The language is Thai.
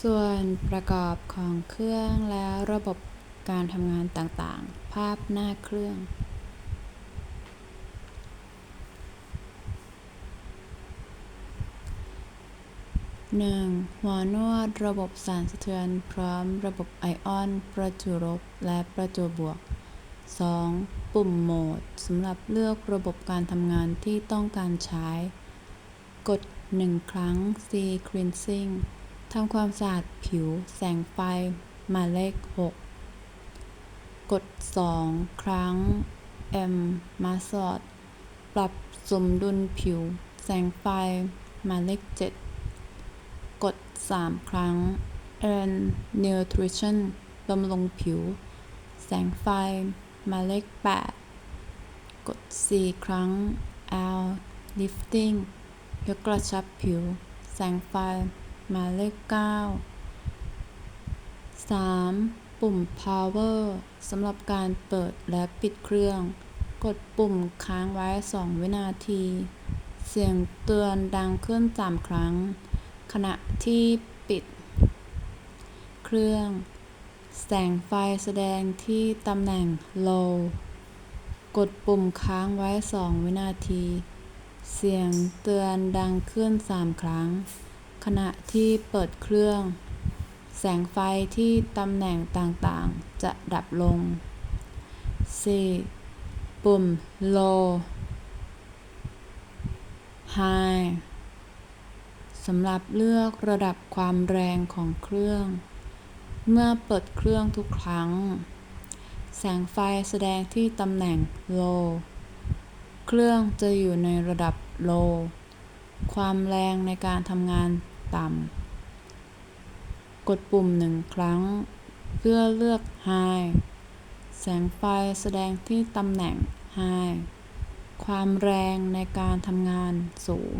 ส่วนประกอบของเครื่องและระบบการทำงานต่างๆ ภาพหน้าเครื่อง 1. หัวนวดระบบสั่นสะเทือนพร้อมระบบไอออน ประจุลบและประจุบวก 2. ปุ่มโหมดสำหรับเลือกระบบการทำงานที่ต้องการใช้ กด 1 ครั้ง C cleansing ทำความสะอาดผิวแสงไฟหมายเลข 6 กด 2 ครั้ง M massage ปรับสมดุลผิว แสงไฟหมายเลข 7 กด 3 ครั้ง N nutrition บำรุงผิว แสงไฟหมายเลข 8 กด 4 ครั้ง L lifting ยกกระชับผิว แสงไฟ มายเลข 9 3. ปุ่ม power สำหรับการเปิดและปิดเครื่อง กดปุ่มค้างไว้ 2 วินาที เสียงเตือนดังขึ้น 3 ครั้ง ขณะที่ปิด เครื่อง แสงไฟแสดงที่ตำแหน่ง low กดปุ่มค้างไว้ 2 วินาที เสียงเตือนดังขึ้น 3 ครั้ง ขณะที่เปิดเครื่อง แสงไฟที่ตำแหน่งต่างๆ จะดับลง 4. ปุ่ม low high สำหรับเลือกระดับความแรงของเครื่อง เมื่อเปิดเครื่องทุกครั้ง แสงไฟแสดงที่ตำแหน่ง low เครื่องจะอยู่ในระดับ low ความแรงในการทำงาน ต่ำ กดปุ่มหนึ่งครั้ง เพื่อเลือก high แสงไฟแสดงที่ตำแหน่ง high ความแรงในการทำงานสูง